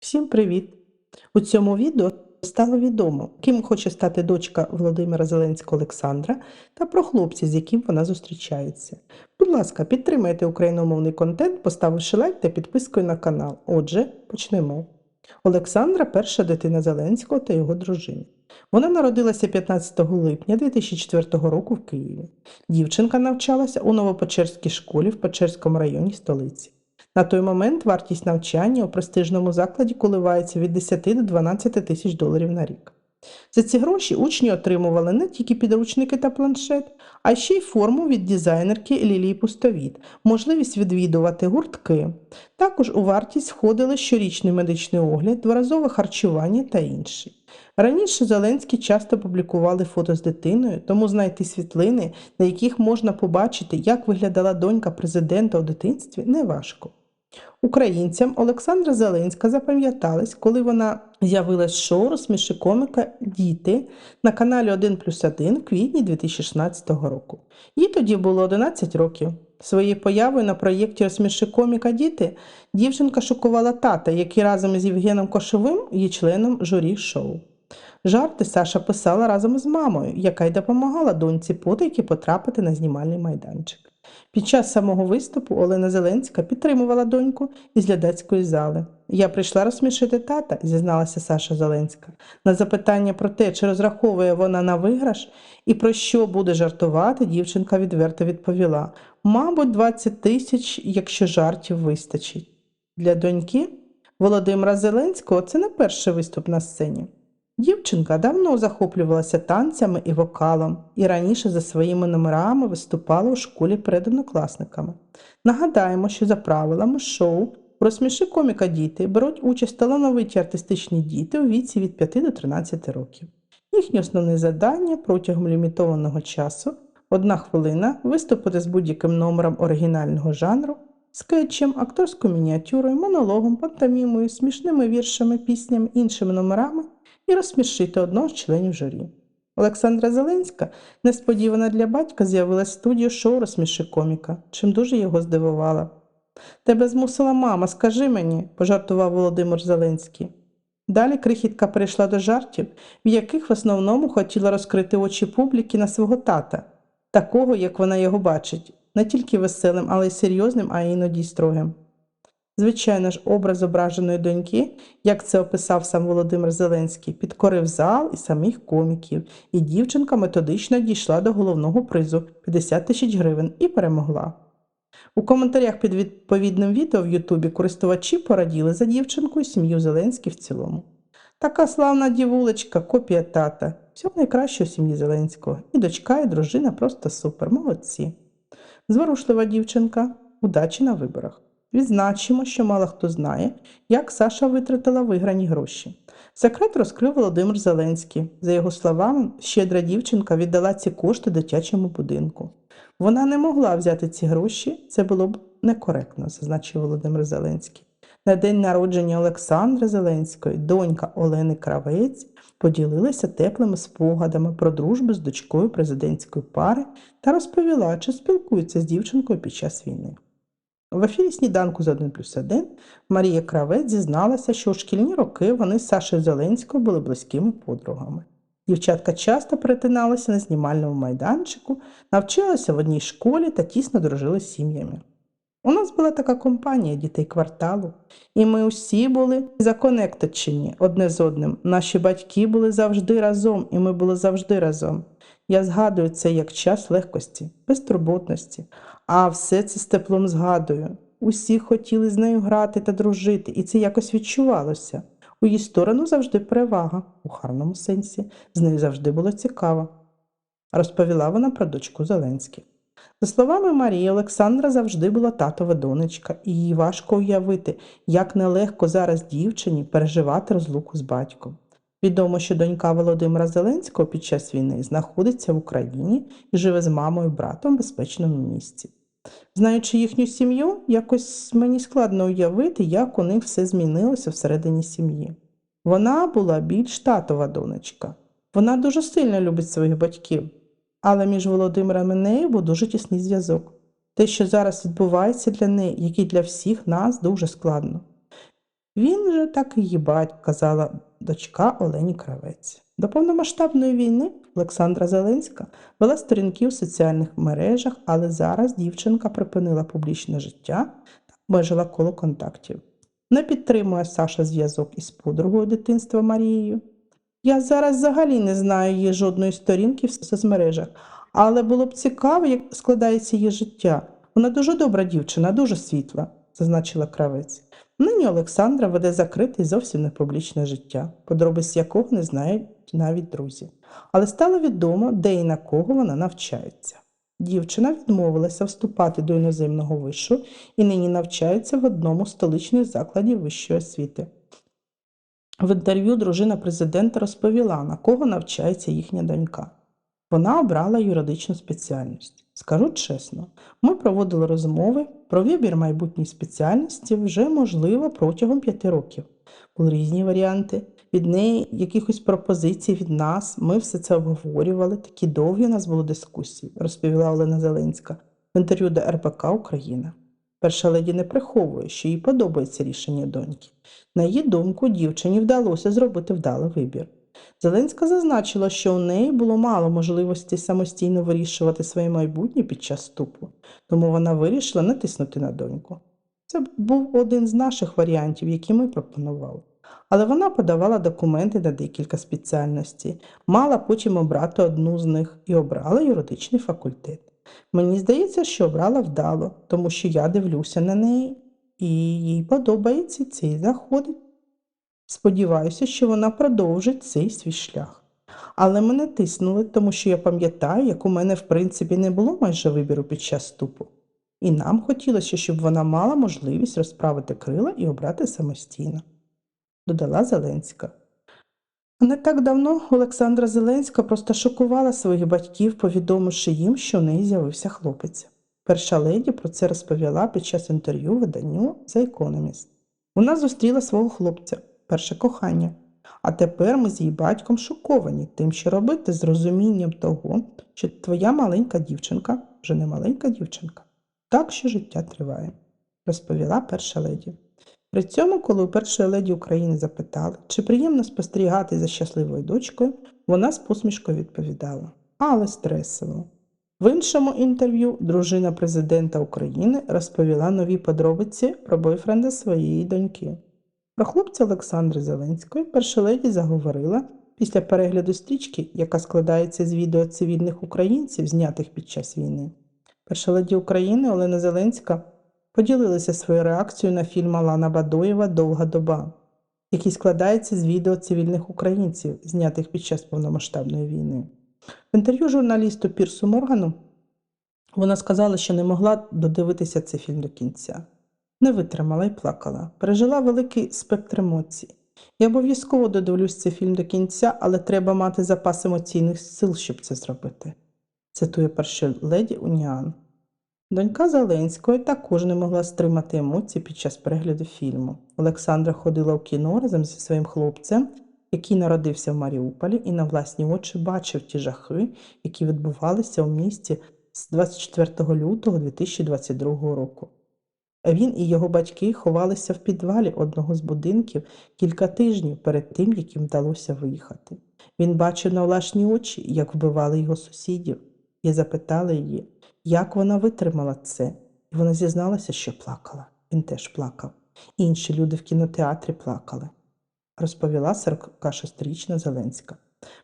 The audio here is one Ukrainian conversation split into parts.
Всім привіт! У цьому відео стало відомо, ким хоче стати дочка Володимира Зеленського Олександра та про хлопця, з яким вона зустрічається. Будь ласка, підтримайте україномовний контент, поставивши лайк та підпискою на канал. Отже, почнемо. Олександра перша дитина Зеленського та його дружини. Вона народилася 15 липня 2004 року в Києві. Дівчинка навчалася у Новопечерській школі в Печерському районі столиці. На той момент вартість навчання у престижному закладі коливається від 10 до 12 тисяч доларів на рік. За ці гроші учні отримували не тільки підручники та планшет, а ще й форму від дизайнерки Лілії Пустовіт, можливість відвідувати гуртки. Також у вартість входили щорічний медичний огляд, дворазове харчування та інші. Раніше Зеленський часто публікували фото з дитиною, тому знайти світлини, на яких можна побачити, як виглядала донька президента у дитинстві, неважко. Українцям Олександра Зеленська запам'яталась, коли вона з'явилась шоу розсміши коміка Діти на каналі 1 плюс 1 в квітні 2016 року. Їй тоді було 11 років. Своєю появою на проєкті розсміши коміка Діти дівчинка шокувала тата, який разом із Євгеном Кошовим є членом журі шоу. Жарти Саша писала разом із мамою, яка й допомагала доньці потайки потрапити на знімальний майданчик. Під час самого виступу Олена Зеленська підтримувала доньку із глядацької зали. Я прийшла розсмішити тата, зізналася Саша Зеленська. На запитання про те, чи розраховує вона на виграш і про що буде жартувати, дівчинка відверто відповіла: мабуть, 20 тисяч, якщо жартів вистачить. Для доньки Володимира Зеленського це не перший виступ на сцені. Дівчинка давно захоплювалася танцями і вокалом, і раніше за своїми номерами виступала у школі перед однокласниками. Нагадаємо, що за правилами шоу розсміши коміка діти беруть участь талановиті артистичні діти у віці від 5 до 13 років. Їхнє основне завдання протягом лімітованого часу одна хвилина виступити з будь-яким номером оригінального жанру, скетчем, акторською мініатюрою, монологом, пантомімою, смішними віршами, піснями, іншими номерами і розсмішити одного з членів журі. Олександра Зеленська, несподівана для батька, з'явилась в студію шоу розсміши коміка, чим дуже його здивувала. Тебе змусила мама, скажи мені, пожартував Володимир Зеленський. Далі крихітка перейшла до жартів, в яких в основному хотіла розкрити очі публіки на свого тата, такого, як вона його бачить, не тільки веселим, але й серйозним, а іноді й строгим. Звичайно ж, образ зображеної доньки, як це описав сам Володимир Зеленський, підкорив зал і самих коміків, і дівчинка методично дійшла до головного призу 50 тисяч гривень і перемогла. У коментарях під відповідним відео в Ютубі користувачі пораділи за дівчинку і сім'ю Зеленських в цілому. Така славна дівулечка, копія тата. Всього найкращого сім'ї Зеленського. І дочка, і дружина просто супер, молодці. Зворушлива дівчинка, удачі на виборах. Відзначимо, що мало хто знає, як Саша витратила виграні гроші. Секрет розкрив Володимир Зеленський. За його словами, щедра дівчинка віддала ці кошти дитячому будинку. Вона не могла взяти ці гроші, це було б некоректно, зазначив Володимир Зеленський. На день народження Олександра Зеленської донька Олени Кравець поділилася теплими спогадами про дружбу з дочкою президентської пари та розповіла, чи спілкується з дівчинкою під час війни. В ефірі сніданку з 1 плюс 1 Марія Кравець зізналася, що у шкільні роки вони з Сашею Зеленською були близькими подругами. Дівчатка часто перетиналися на знімальному майданчику, навчалися в одній школі та тісно дружили з сім'ями. У нас була така компанія дітей кварталу, і ми усі були законекточені одне з одним. Наші батьки були завжди разом, і ми були завжди разом. Я згадую це як час легкості, безтурботності, а все це з теплом згадую. Усі хотіли з нею грати та дружити, і це якось відчувалося. У її сторону завжди перевага, у гарному сенсі, з нею завжди було цікаво. Розповіла вона про дочку Зеленських. За словами Марії, Олександра завжди була татова донечка, і їй важко уявити, як нелегко зараз дівчині переживати розлуку з батьком. Відомо, що донька Володимира Зеленського під час війни знаходиться в Україні і живе з мамою і братом в безпечному місці. Знаючи їхню сім'ю, якось мені складно уявити, як у них все змінилося всередині сім'ї. Вона була більш татова донечка. Вона дуже сильно любить своїх батьків, але між Володимиром і нею був дуже тісний зв'язок. Те, що зараз відбувається для неї, як і для всіх нас, дуже складно. Він же так і їбать, казала дочка Олені Кравець. До повномасштабної війни Олександра Зеленська вела сторінки у соціальних мережах, але зараз дівчинка припинила публічне життя та обмежила коло контактів. Не підтримує Саша зв'язок із подругою дитинства Марією. Я зараз взагалі не знаю її жодної сторінки в соцмережах, але було б цікаво, як складається її життя. Вона дуже добра дівчина, дуже світла, зазначила кравець. Нині Олександра веде закрите і зовсім не публічне життя, подробиць якого не знають навіть друзі. Але стало відомо, де і на кого вона навчається. Дівчина відмовилася вступати до іноземного вишу і нині навчається в одному з столичних закладів вищої освіти. В інтерв'ю дружина президента розповіла, на кого навчається їхня донька. Вона обрала юридичну спеціальність. Скажу чесно, ми проводили розмови про вибір майбутньої спеціальності вже, можливо, протягом п'яти років. Були різні варіанти. Від неї якихось пропозицій від нас. Ми все це обговорювали. Такі довгі у нас були дискусії, розповіла Олена Зеленська в інтерв'ю до РБК Україна. Перша леді не приховує, що їй подобається рішення доньки. На її думку, дівчині вдалося зробити вдалий вибір. Зеленська зазначила, що у неї було мало можливостей самостійно вирішувати своє майбутнє під час вступу, тому вона вирішила натиснути на доньку. Це був один з наших варіантів, які ми пропонували. Але вона подавала документи на декілька спеціальностей, мала потім обрати одну з них і обрала юридичний факультет. Мені здається, що обрала вдало, тому що я дивлюся на неї, і їй подобається це і заходить. Сподіваюся, що вона продовжить цей свій шлях. Але мене тиснули, тому що я пам'ятаю, як у мене в принципі не було майже вибіру під час вступу. І нам хотілося, щоб вона мала можливість розправити крила і обрати самостійно, додала Зеленська. Не так давно Олександра Зеленська просто шокувала своїх батьків, повідомивши їм, що в неї з'явився хлопець. Перша леді про це розповіла під час інтерв'ю виданню The Economist. Вона зустріла свого хлопця, перше кохання. А тепер ми з її батьком шоковані тим, що робити з розумінням того, що твоя маленька дівчинка вже не маленька дівчинка. Так що життя триває, розповіла перша леді. При цьому, коли у першої леді України запитали, чи приємно спостерігати за щасливою дочкою, вона з посмішкою відповідала, але стресово. В іншому інтерв'ю дружина президента України розповіла нові подробиці про бойфренда своєї доньки. Про хлопця Олександри Зеленської перша леді заговорила після перегляду стрічки, яка складається з відео цивільних українців, знятих під час війни. Перша леді України Олена Зеленська поділилася своєю реакцією на фільм Алана Бадоєва Довга доба, який складається з відео цивільних українців, знятих під час повномасштабної війни. В інтерв'ю журналісту Пірсу Моргану вона сказала, що не могла додивитися цей фільм до кінця. Не витримала і плакала, пережила великий спектр емоцій. Я обов'язково додивлюсь цей фільм до кінця, але треба мати запас емоційних сил, щоб це зробити, цитує перша леді Уніан. Донька Зеленської також не могла стримати емоції під час перегляду фільму. Олександра ходила у кіно разом зі своїм хлопцем, який народився в Маріуполі і на власні очі бачив ті жахи, які відбувалися у місті з 24 лютого 2022 року. Він і його батьки ховалися в підвалі одного з будинків кілька тижнів перед тим, як їм вдалося виїхати. Він бачив на власні очі, як вбивали його сусідів. Я запитала її, як вона витримала це, і вона зізналася, що плакала. Він теж плакав. Інші люди в кінотеатрі плакали, розповіла 46-річна Зеленська.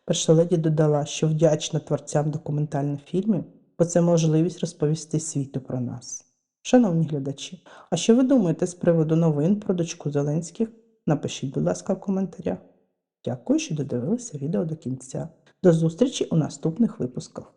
Перша леді додала, що вдячна творцям документальних фільмів, бо це можливість розповісти світу про нас. Шановні глядачі, а що ви думаєте з приводу новин про дочку Зеленських? Напишіть, будь ласка, в коментарях. Дякую, що додивилися відео до кінця. До зустрічі у наступних випусках.